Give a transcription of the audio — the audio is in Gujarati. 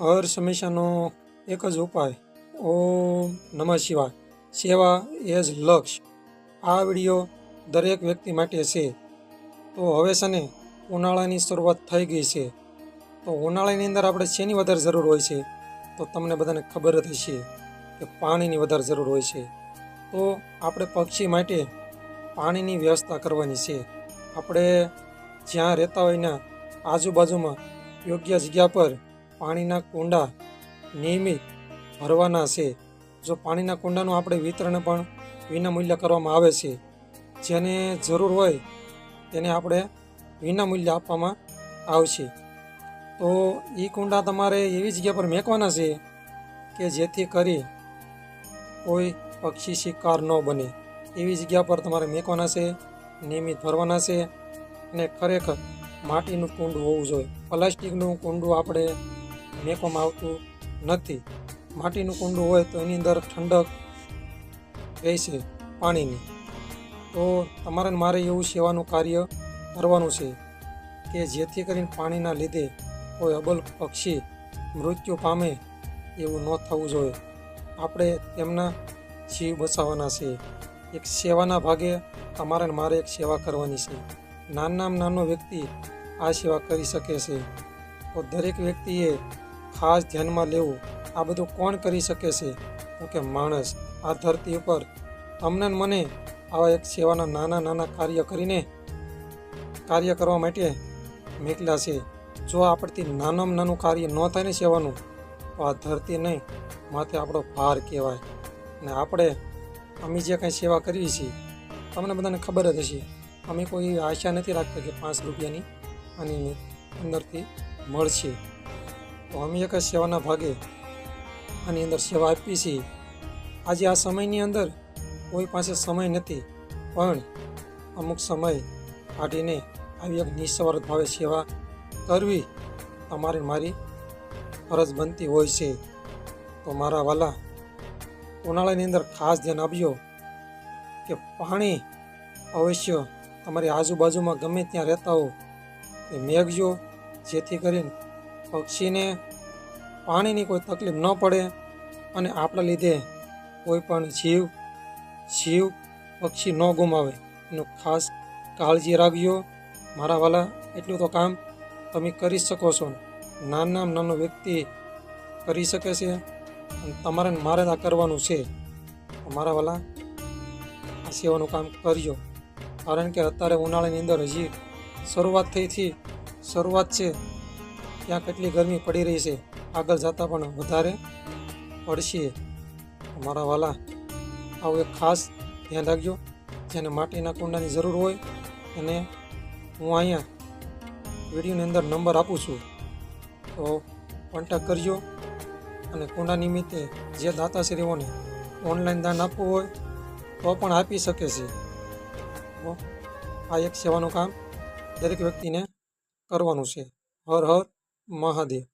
હર સમસ્યાનો એક જ ઉપાય. ઓમ નમઃ શિવાય. સેવા એઝ લક્ષ્ય આ વીડિયો દરેક વ્યક્તિ માટે છે. તો હવે છે ઉનાળાની શરૂઆત થઈ ગઈ છે. તો ઉનાળાની અંદર આપણે શેની વધારે જરૂર હોય છે? તો તમને બધાને ખબર જ હશે કે પાણીની વધારે જરૂર હોય છે. તો આપણે પક્ષી માટે પાણીની વ્યવસ્થા કરવાની છે. આપણે જ્યાં રહેતા હોય ને આજુબાજુમાં યોગ્ય જગ્યા પર પાણીના કુંડા નિયમિત ભરવાના છે. જો પાણીના કુંડાનું આપણે વિતરણ પણ વિનામૂલ્ય કરવામાં આવે છે, જેને જરૂર હોય તેને આપણે વિનામૂલ્ય આપવામાં આવશે. તો એ કુંડા તમારે એવી જગ્યા પર મેકવાના છે કે જેથી કરી કોઈ પક્ષી શિકાર ન બને. એવી જગ્યા પર તમારે મેકવાના છે, નિયમિત ભરવાના છે અને ખરેખર માટીનું કુંડું હોવું જોઈએ. પ્લાસ્ટિકનું કુંડું આપણે મેકવામાં આવતું નથી. માટીનું કુંડું હોય તો એની અંદર ઠંડક રહેશે પાણીની. તો તમારે મારે એવું સેવાનું કાર્ય કરવાનું છે કે જેથી કરીને પાણીના લીધે કોઈ અબલ પક્ષી મૃત્યુ પામે એવું ન થવું જોઈએ. આપણે તેમના જીવ બચાવવાના છે. એક સેવાના ભાગે તમારે મારે એક સેવા કરવાની છે. નાનામાં નાનો વ્યક્તિ આ સેવા કરી શકે છે. તો દરેક વ્યક્તિએ ખાસ ધ્યાનમાં લેવું, આ બધું કોણ કરી શકે છે? તો કે માણસ. આ ધરતી ઉપર તમને મને આવા એક સેવાના નાના નાના કાર્ય કરીને કાર્ય કરવા માટે મેકલા છે. જો આપણથી નાનામાં નાનું કાર્ય ન થાય ને સેવાનું, તો આ ધરતી નહીં, માથે આપણો ભાર કહેવાય. અને આપણે, અમે જે કાંઈ સેવા કરીએ છીએ, તમને બધાને ખબર જ હશે, અમે કોઈ આશા નથી રાખતા કે પાંચ રૂપિયાની અને અંદરથી મળશે. તો અમે એક સેવાના ભાગે આની અંદર સેવા આપીએ છીએ. આજે આ સમયની અંદર કોઈ પાસે સમય નથી, પણ અમુક સમય કાઢીને આવી એક નિસ્વાર્થ ભાવે સેવા કરવી તમારે મારી ફરજ બનતી હોય છે. તો મારા વાલા, ઉનાળાની અંદર ખાસ ધ્યાન આપજો કે પાણી અવશ્ય તમારી આજુબાજુમાં ગમે ત્યાં રહેતા હો. એ મેઘજો, જેથી કરીને પક્ષીને પાણીની કોઈ તકલીફ ન પડે અને આપણા લીધે કોઈ પણ જીવ જીવ પક્ષી ન ગુમાવે. એનું ખાસ કાળજી રાખજો. મારા વાલા, એટલું તો કામ તમે કરી શકો છો. નાના નાનો વ્યક્તિ કરી શકે છે અને તમારે મારે આ કરવાનું છે. મારા વાલા, આ સેવાનું કામ કરજો. કારણ કે અત્યારે ઉનાળાની અંદર હજી શરૂઆત થઈ હતી શરૂઆત છે. ત્યાં કેટલી ગરમી પડી રહી છે, આગળ જતાં પણ વધારે પડશે. મારા વાલા, આવું એક ખાસ ધ્યાન રાખજો, જેને માટીના કુંડાની જરૂર હોય એને હું અહીંયા વિડીયોની અંદર નંબર આપું છું. તો કોન્ટેક કરજો અને કુંડા નિમિત્તે જે દાતાશ્રીઓને ઓનલાઈન દાન આપવું હોય તો પણ આપી શકે છે. આ એક સેવાનું કામ દરેક વ્યક્તિને કરવાનું છે. હર હર. महादेव